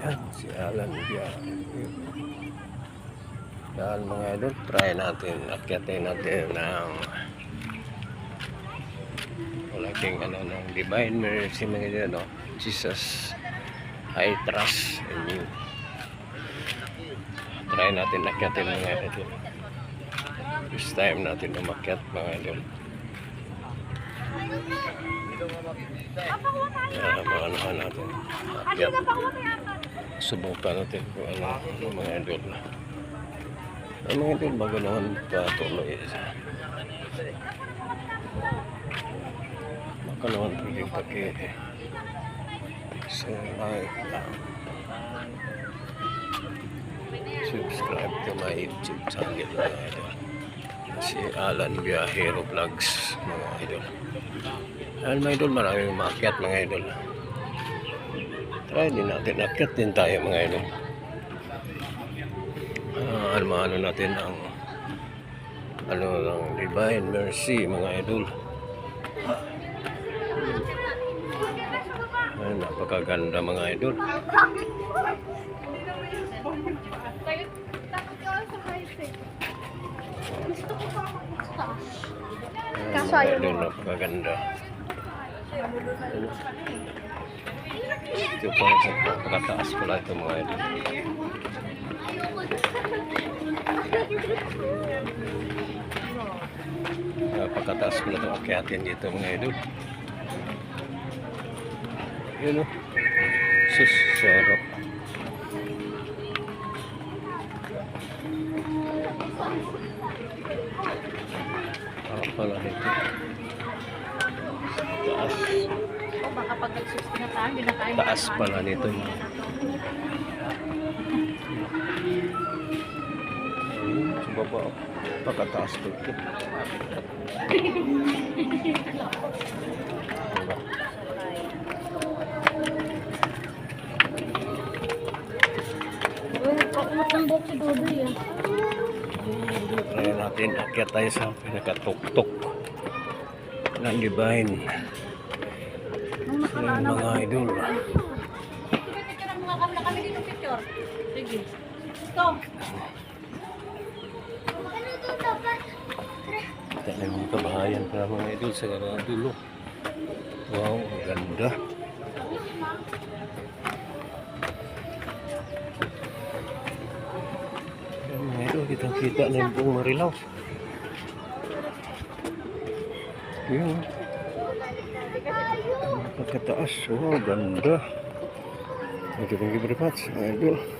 Yan, si Alan Biya. Yan mga idol, try natin, akyatin natin ng malaking ano ng Divine Mercy mga idol, no? Jesus, I trust in you. Try natin akyatin mga idol. This time natin umakyat mga idol. Kaya mga ano natin, akyat. Subukan natin kung ano, mga idol. Ang mga idol, bago naman patuloy. Baka naman pwede paki so like um, subscribe to my YouTube channel mga idol. Si Alan Biahero Vlogs mga idol. Ayan mga idol, maraming maakyat mga idol. Try din natin, akyat din tayo mga idol. Ah, ano ano natin ang ano ng divine mercy mga idol. Ay, napakaganda mga idol. Kaso idol, mo. napakaganda. Ito po, napakataas pala ito mga idol. Napakataas pala ito akyatin dito mga idol. Yun o. Sus, sarap. Ah, pala nito. Taas. Taas pala nito. Ayun, sa baba. Pagkataas ko ito. Kaya natin, akyat tayo sa pinakatuktok ng divine. Ako. mga idol. Kita na yung kabahayan para mga idol sa dulo. Wow, ganda. Mga idol, kitang kita na yung buong marilaw. Yun. Pagkataas, wow, ganda. Thank you, thank you very much, idol.